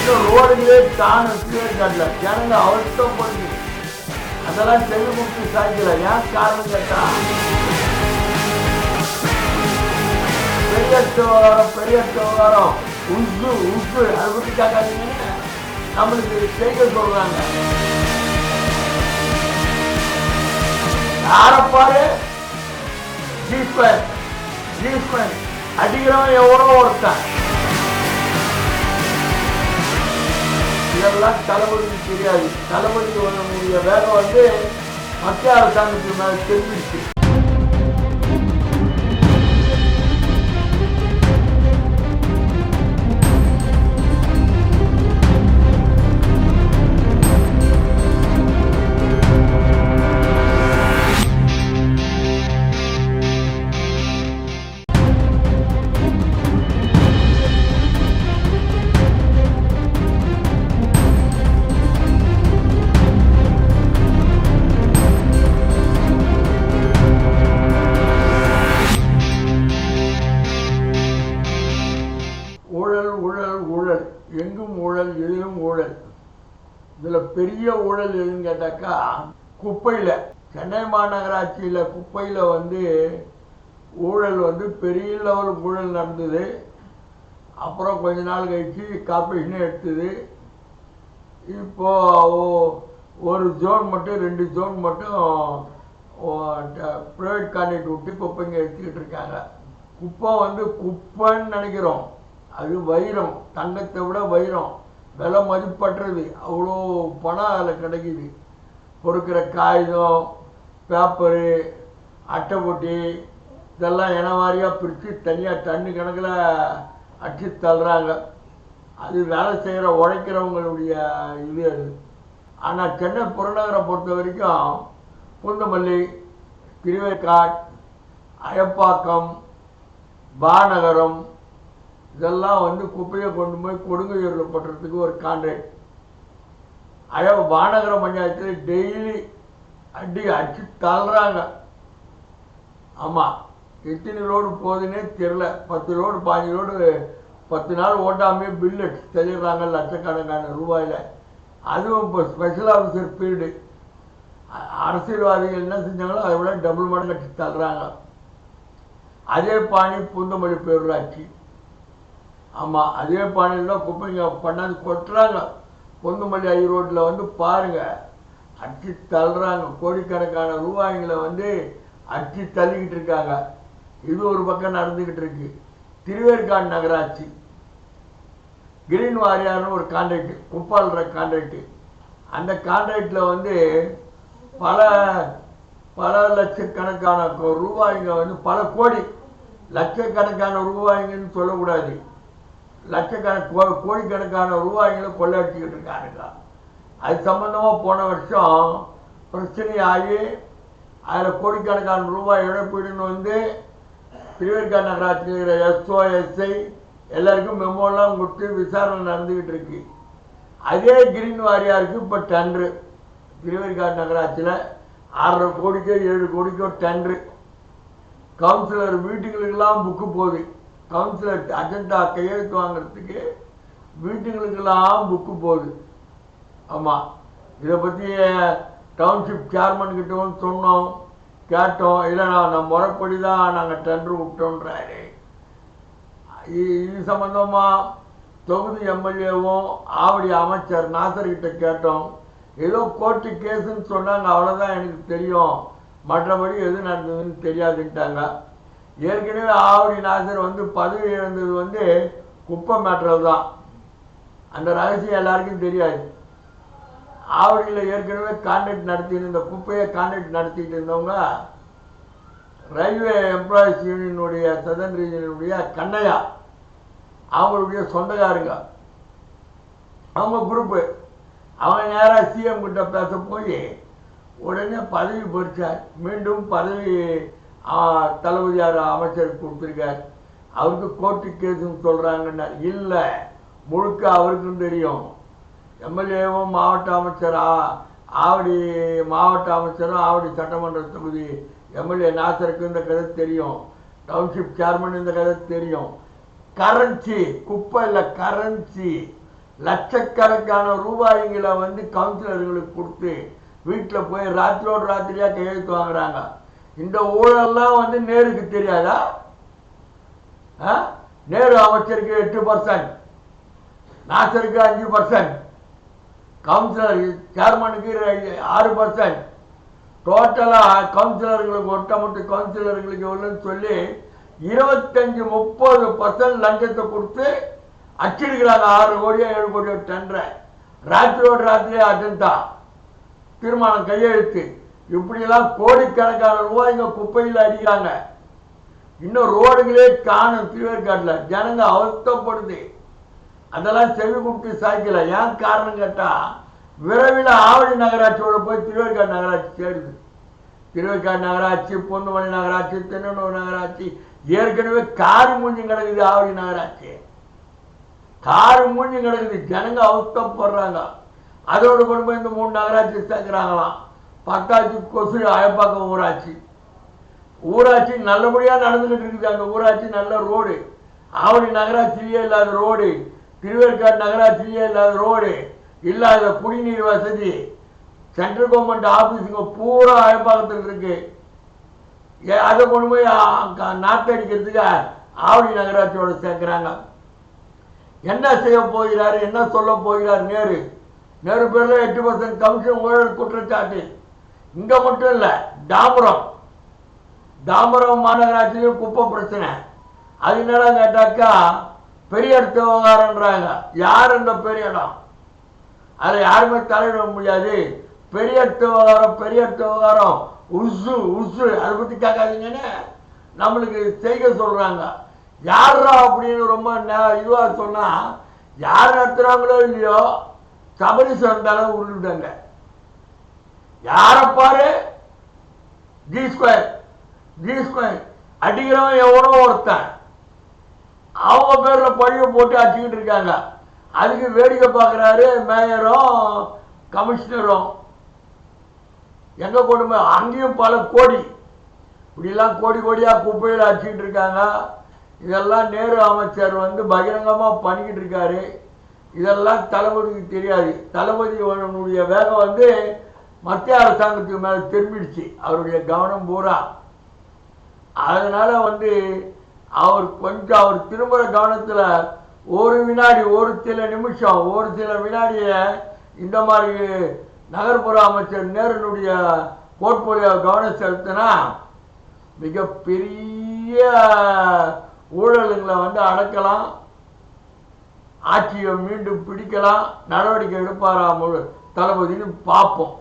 இன்னும் ரோடுகளே காணும் கீழே ஜனங்க அவசரப்படுது அதெல்லாம் செல்லு முக்கி சாய்க்கல. ஏன் காரணம் கேட்டா? பெரிய விவகாரம் பெரிய விவகாரம் உப்பு உப்பு அதை பற்றி கேட்காதீங்க. நம்மளுக்கு செய்ய சொல்றாங்க. யாரப்பாரு ஜீஸ்பன் ஜீஸ்பன் அடிக்கிறவன் எவ்வளோ ஒருத்தன். இதெல்லாம் தளபதிக்கு தெரியாது. தளபதிக்கு வரக்கூடிய வேலை வந்து மத்திய அரசாங்கத்துக்கு மேலே தெரிஞ்சிச்சு ஊழல் எங்கும் ஊழல் எதிலும் ஊழல். இதில் பெரிய ஊழல் எதுன்னு கேட்டாக்கா குப்பையில் சென்னை மாநகராட்சியில் குப்பையில் வந்து ஊழல் வந்து பெரிய லெவல் ஊழல் நடந்தது. அப்புறம் கொஞ்ச நாள் கழிச்சு கார்பரேஷனே எடுத்தது. இப்போ ஒரு ஜோன் மட்டும் ரெண்டு ஜோன் மட்டும் ப்ரைவேட் கான்ட்ராக்ட் விட்டு குப்பைங்க எடுத்துக்கிட்டு இருக்காங்க. குப்பை வந்து குப்பைன்னு நினைக்கிறோம். அது வைரம் தங்கத்தை விட வைரம். விலை மதிப்பற்றது. அவ்வளோ பணம் அதில் கிடைக்குது. பொறுக்கிற காகிதம் பேப்பரு அட்டைப்பொட்டி இதெல்லாம் இனவாரியாக பிரித்து தனியாக டன்னு கணக்கில் அடிச்சு தள்ளுறாங்க. அது வேலை செய்கிற உழைக்கிறவங்களுடைய இது அது. ஆனால் சென்னை புறநகரை பொறுத்த வரைக்கும் பூந்தமல்லி திருவேற்காட் அயப்பாக்கம் பாநகரம் இதெல்லாம் வந்து குப்பையை கொண்டு போய் கொடுங்கையூரில் போட்டுறதுக்கு ஒரு கான்ட்ராக்ட் அதே மாநகர பஞ்சாயத்தில் டெய்லி அடி அடிச்சு தள்ளுறாங்க. ஆமாம் எத்தனை லோடு போகுதுன்னே தெரில பத்து லோடு பாஞ்சு லோடு பத்து நாள் ஓட்டாமே பில் அடிச்சு தள்ளிடுறாங்க லட்சக்கணக்கான ரூபாயில். அதுவும் இப்போ ஸ்பெஷல் ஆஃபீஸர் பீரியடு அரசியல்வாதிகள் என்ன செஞ்சாங்களோ அதை விட டபுள் மடங்கு அடிச்சு தள்ளுறாங்க. அதே பாணி பூந்தமல்லி பேரூராட்சி. ஆமாம் அதே பாணியில் குப்பைங்க பண்ணாந்து கொட்டுறாங்க. பொன்னுமல்லி ஐ ரோட்டில் வந்து பாருங்கள் அச்சு தள்ளுறாங்க. கோடிக்கணக்கான ரூபாய்களை வந்து அச்சு தள்ளிக்கிட்டு இருக்காங்க. இது ஒரு பக்கம் நடந்துக்கிட்டு இருக்கு. திருவேற்காடு நகராட்சி. கிரீன் வாரியார்னு ஒரு கான்ட்ராக்ட் குப்பாளுற கான்ட்ராக்டு. அந்த கான்ட்ராக்டில் வந்து பல பல லட்சக்கணக்கான கோ- ரூபாய்ங்க வந்து பல கோடி லட்சக்கணக்கான ரூபாய்ங்கன்னு சொல்லக்கூடாது. லட்சக்கணக்கு கோடிக்கணக்கான ரூபாய்களை கொள்ளடிச்சுக்கிட்டு இருக்காருங்க அது சம்பந்தமாக போன வருஷம் பிரச்சனையாகி அதில் கோடிக்கணக்கான ரூபாய் இழப்பீடுன்னு வந்து திருவேற்காடு நகராட்சியில் இருக்கிற எஸ்ஓ எஸ்ஐ எல்லாருக்கும் மெமோலாம் கொடுத்து விசாரணை நடந்துக்கிட்டு இருக்கு. அதே கிரீன் வாரியாருக்கு இப்போ டென்ரு திருவேற்காடு நகராட்சியில் ஆறரை கோடிக்கோ ஏழு கோடிக்கோ டென்ரு கவுன்சிலர் வீட்டுகளுக்கெல்லாம் புக்கு போகுது. கவுன்சிலர் அஜெண்டா கையெழுத்து வாங்குறதுக்கு வீட்டுகளுக்கெல்லாம் புக்கு போகுது. ஆமாம் இதை பற்றி டவுன்ஷிப் சேர்மன் கிட்டவும் சொன்னோம். கேட்டோம். இல்லை நான் முறைப்படி தான் நாங்கள் டெண்டர் விட்டோன்றாரு. இது சம்மந்தமாக தொகுதி எம்எல்ஏவும் ஆவடி அமைச்சர் நாசர்கிட்ட கேட்டோம். ஏதோ கோர்ட்டு கேஸுன்னு சொன்னாங்க. அவ்வளோதான் எனக்கு தெரியும். மற்றபடி எது நடந்ததுன்னு தெரியாதுன்ட்டாங்க. ஏற்கனவே ஆவடி நாசர் வந்து பதவி இழந்தது வந்து குப்பை மேட்டரல் தான். அந்த ரகசியம் எல்லாருக்கும் தெரியாது. ஆவடியில் ஏற்கனவே கான்ட்ராக்ட் நடத்திட்டு இந்த குப்பையை கான்ட்ராக்ட் நடத்திட்டு இருந்தவங்க ரயில்வே எம்ப்ளாயிஸ் யூனியனுடைய சதன் ரீஜனுடைய கண்ணையா அவங்களுடைய சொந்தக்காரங்க. அவங்க குரூப்பு அவங்க நேராக சிஎம் கிட்ட பேச போய் உடனே பதவி பறிச்சார் மீண்டும் பதவி தளபதியார் அமைச்சருக்கு கொடுத்துருக்கார். அவருக்கு கோர்ட்டு கேஸுன்னு சொல்கிறாங்கன்னா இல்லை. முழுக்க அவருக்கும் தெரியும். எம்எல்ஏவும் மாவட்ட அமைச்சரா? ஆவடி மாவட்ட அமைச்சரும் ஆவடி சட்டமன்ற தொகுதி எம்எல்ஏ நாசருக்கு இந்த கதை தெரியும். டவுன்ஷிப் சேர்மன் இந்த கதை தெரியும். கரன்சி குப்பை இல்லை கரன்சி. லட்சக்கணக்கான ரூபாய்களை வந்து கவுன்சிலர்களுக்கு கொடுத்து வீட்டில் போய் ராத்திரோடு ராத்திரியாக கையெழுத்து வாங்குறாங்க. இந்த ஊழல்லாம் வந்து நேருக்கு தெரியாதா? ஆ? நேரு அமைச்சருக்கு எட்டு பர்சன்ட் நாசருக்கு அஞ்சு பர்சன்ட் கவுன்சிலர் சேர்மனுக்கு ஆறு பர்சன்ட் டோட்டலாக கவுன்சிலர்களுக்கு ஒட்டமொத்த கவுன்சிலர்களுக்கு எவ்வளோன்னு சொல்லி இருபத்தஞ்சு முப்பது பர்சன்ட் லஞ்சத்தை கொடுத்து அச்சிடுகிறாங்க. ஆறு கோடியோ ஏழு கோடியோ டெண்டரை ராத்திரியோடு ராத்திரியே அஜெண்டா தீர்மானம் கையெழுத்து. இப்படியெல்லாம் கோடிக்கணக்கான ரூபாய் இங்கே குப்பையில் அடிக்கிறாங்க. இன்னும் ரோடுகளே காணும் திருவேற்காட்டில். ஜனங்க அவஸ்தப்படுது. அதெல்லாம் செவி கொடுத்து சாய்க்கல. ஏன் காரணம் கேட்டால் விரைவில் ஆவடி நகராட்சியோட போய் திருவேற்காடு நகராட்சி சேருது. திருவேற்காடு நகராட்சி பொன்னுமணி நகராட்சி தென்னனூர் நகராட்சி ஏற்கனவே காரு மூஞ்சி கிடக்குது ஆவடி நகராட்சி. காரு மூஞ்சி கிடக்குது. ஜனங்க அவஸ்தப்படுறாங்க. அதோடு கொண்டு போய் இந்த மூணு நகராட்சி சேர்க்குறாங்களாம். பட்டாச்சி கொசு அயப்பாக்கம் ஊராட்சி. ஊராட்சி நல்லபடியாக நடந்துக்கிட்டு இருக்குது. அந்த ஊராட்சி நல்ல ரோடு. ஆவடி நகராட்சியிலே இல்லாத ரோடு. திருவேற்காடு நகராட்சியிலே இல்லாத ரோடு. இல்லாத குடிநீர் வசதி. சென்ட்ரல் கவர்மெண்ட் ஆஃபீஸுங்க பூரா அயப்பாக்கத்தில் இருக்கு. ஏ, அதை கொண்டு போய் ஆ- அடிக்கிறதுக்கு ஆவடி நகராட்சியோட சேர்க்குறாங்க. என்ன செய்ய போகிறார்? என்ன சொல்ல போகிறார்? நேரு. நேரு பேரில் எட்டு பர்சன்ட் கமிஷன் ஊழல் குற்றச்சாட்டு. இங்கே மட்டும் இல்லை தாம்பரம். தாம்பரம் மாநகராட்சியிலும் குப்பை பிரச்சனை. அது என்னடா கேட்டாக்கா பெரிய இடத்து விவகாரன்றாங்க யார் இந்த பெரிய இடம்? அதில் யாருமே தலையிட முடியாது. பெரிய இடத்து விவகாரம் பெரிய இடத்து விவகாரம். உசு உசு. அதை பற்றி கேட்காதீங்கன்னு நம்மளுக்கு செய்க சொல்கிறாங்க யாரா அப்படின்னு ரொம்ப இதுவாக சொன்னால் யார் நடத்துகிறாங்களோ இல்லையோ சபரிசன் தலை உருட்டுட்டாங்க யாரை ஜி ஸ்கொயர் ஜி ஸ்கொயர் அடிக்கிறவன் எவனோ ஒருத்தன். அவங்க பேரில் பழிய போட்டு அடிச்சுக்கிட்டு இருக்காங்க. அதுக்கு வேடிக்கை பார்க்குறாரு மேயரும் கமிஷனரும். எங்கள் கொண்டு அங்கேயும் பல கோடி. இப்படிலாம் கோடி கோடியாக குப்பையில் அடிச்சுக்கிட்டு இருக்காங்க. இதெல்லாம் நேரு அமைச்சர் வந்து பகிரங்கமாக பண்ணிக்கிட்டு இருக்காரு. இதெல்லாம் தளபதிக்கு தெரியாது. தளபதியனுடைய வேகம் வந்து மத்திய அரசாங்கத்துக்கு மேலே திரும்பிடுச்சு. அவருடைய கவனம் பூரா. அதனால் வந்து அவர் கொஞ்சம் அவர் திரும்புகிற கவனத்தில் ஒரு வினாடி ஒரு சில நிமிஷம் ஒரு சில வினாடியை இந்த மாதிரி நகர்ப்புற அமைச்சர் நேருனுடைய போர்ட்போலியோ கவனம் செலுத்தினா மிகப்பெரிய ஊழலுங்களை வந்து அடக்கலாம். ஆட்சியை மீண்டும் பிடிக்கலாம். நடவடிக்கை எடுப்பாரா தளபதினு பார்ப்போம்.